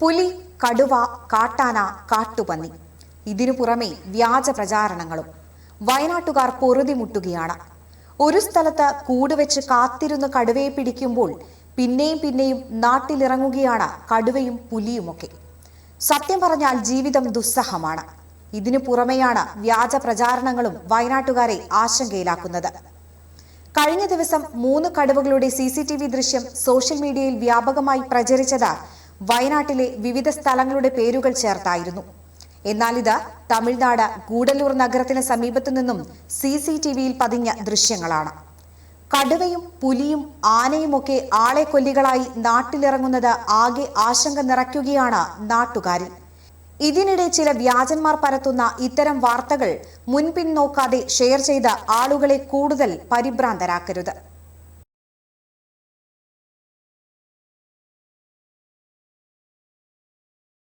പുലി കടുവ കാട്ടാന കാട്ടുപന്നി. ഇതിനു പുറമെ വ്യാജ പ്രചാരണങ്ങളും. വയനാട്ടുകാർ പൊറുതിമുട്ടുകയാണ്. ഒരു സ്ഥലത്ത് കൂടുവെച്ച് കാത്തിരുന്ന് കടുവയെ പിടിക്കുമ്പോൾ പിന്നെയും പിന്നെയും നാട്ടിലിറങ്ങുകയാണ് കടുവയും പുലിയുമൊക്കെ. സത്യം പറഞ്ഞാൽ ജീവിതം ദുസ്സഹമാണ്. ഇതിനു പുറമെയാണ് വ്യാജ പ്രചാരണങ്ങളും വയനാട്ടുകാരെ ആശങ്കയിലാക്കുന്നത്. കഴിഞ്ഞ ദിവസം മൂന്ന് കടുവകളുടെ സി ദൃശ്യം സോഷ്യൽ മീഡിയയിൽ വ്യാപകമായി പ്രചരിച്ചത് വയനാട്ടിലെ വിവിധ സ്ഥലങ്ങളുടെ പേരുകൾ ചേർത്തായിരുന്നു. എന്നാൽ ഇത് തമിഴ്നാട് ഗൂഡല്ലൂർ നഗരത്തിന് സമീപത്തു നിന്നും സി സി ടി വിയിൽ പതിഞ്ഞ ദൃശ്യങ്ങളാണ്. കടുവയും പുലിയും ആനയുമൊക്കെ ആളെ കൊല്ലികളായി നാട്ടിലിറങ്ങുന്നത് ആകെ ആശങ്ക നിറയ്ക്കുകയാണ് നാട്ടുകാരിൽ. ഇതിനിടെ ചില വ്യാജന്മാർ പരത്തുന്ന ഇത്തരം വാർത്തകൾ മുൻപിൻ നോക്കാതെ ഷെയർ ചെയ്ത ആളുകളെ കൂടുതൽ പരിഭ്രാന്തരാക്കരുത്.